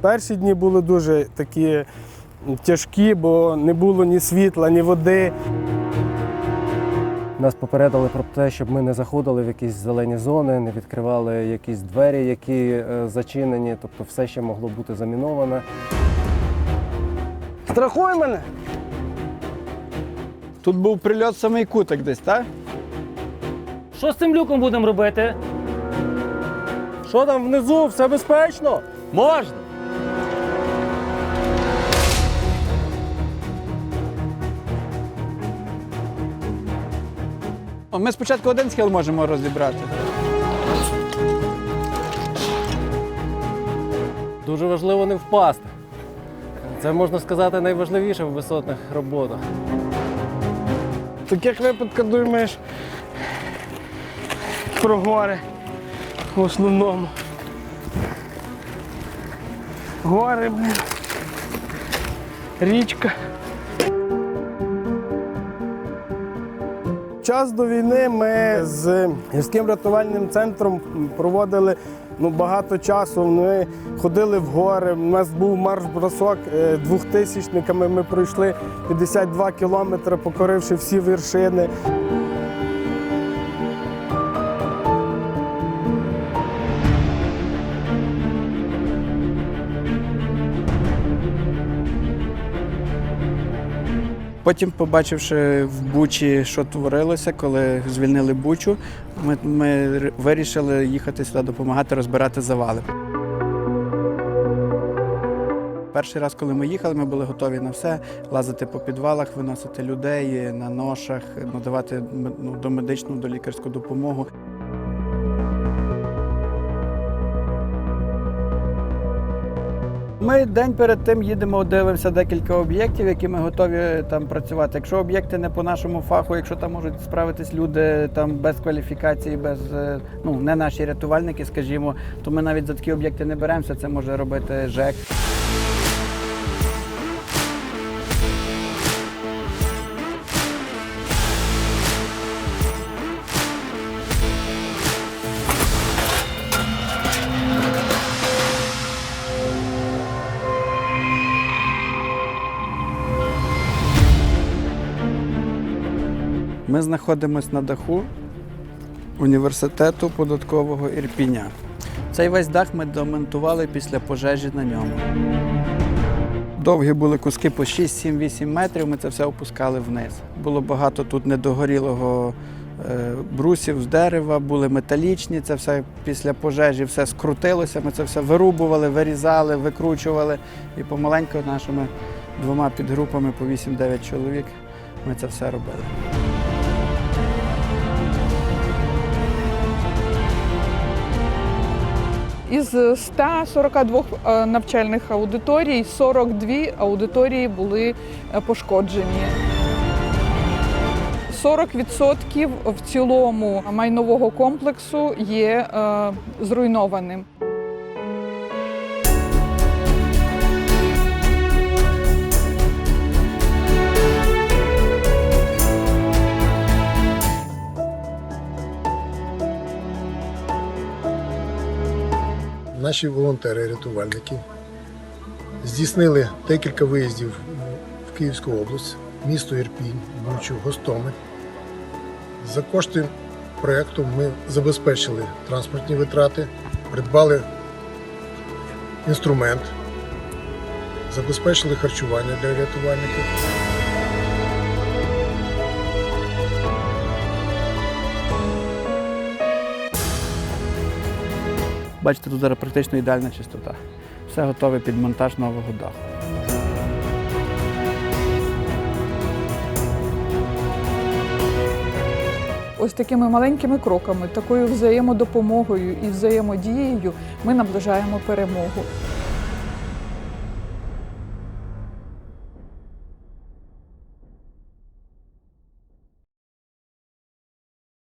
Перші дні були дуже такі тяжкі, бо не було ні світла, ні води. Нас попередили про те, щоб ми не заходили в якісь зелені зони, не відкривали якісь двері, які е, зачинені, тобто все ще могло бути заміноване. Страхуй мене! Тут був прильот в самий кутик десь, так? Що з цим люком будемо робити? Що там внизу? Все безпечно? Можна. Ми спочатку один схил можемо розібрати. Дуже важливо не впасти. Це можна сказати найважливіше в висотних роботах. В таких випадках думаєш про гори в основному. Гори, блін. річка. Час до війни ми з гірським рятувальним центром проводили ну, багато часу. Ми ходили в гори. У нас був марш-бросок е, двохтисячниками. Ми пройшли 52 кілометри, покоривши всі вершини. Потім, побачивши в Бучі, що творилося, коли звільнили Бучу, ми, ми вирішили їхати сюди допомагати розбирати завали. Перший раз, коли ми їхали, ми були готові на все: лазити по підвалах, виносити людей на ношах, надавати ну, домедичну, долікарську допомогу. Ми день перед тим їдемо, дивимося декілька об'єктів, які ми готові там працювати. Якщо об'єкти не по нашому фаху, якщо там можуть справитись люди там без кваліфікації, без е, ну не наші рятувальники, скажімо, то ми навіть за такі об'єкти не беремося. Це може робити ЖЕК. Ми знаходимося на даху університету податкового Ірпіня. Цей весь дах ми домонтували після пожежі на ньому. Довгі були куски по 6, 7, 8 метрів. Ми це все опускали вниз. Було багато тут недогорілого е, брусів з дерева, були металічні. Це все після пожежі все скрутилося. Ми це все вирубували, вирізали, викручували. І помаленьку нашими двома підгрупами по 8-9 чоловік ми це все робили. Із 142 е, навчальних аудиторій 42 аудиторії були е, пошкоджені. 40% в цілому майнового комплексу є е, зруйнованим. Наші волонтери-рятувальники здійснили декілька виїздів в Київську область, місто Ірпінь, Бучу, Гостомель. За кошти проєкту ми забезпечили транспортні витрати, придбали інструмент, забезпечили харчування для рятувальників. Бачите, тут зараз практично ідеальна чистота. Все готове під монтаж нового даху. Ось такими маленькими кроками, такою взаємодопомогою і взаємодією ми наближаємо перемогу.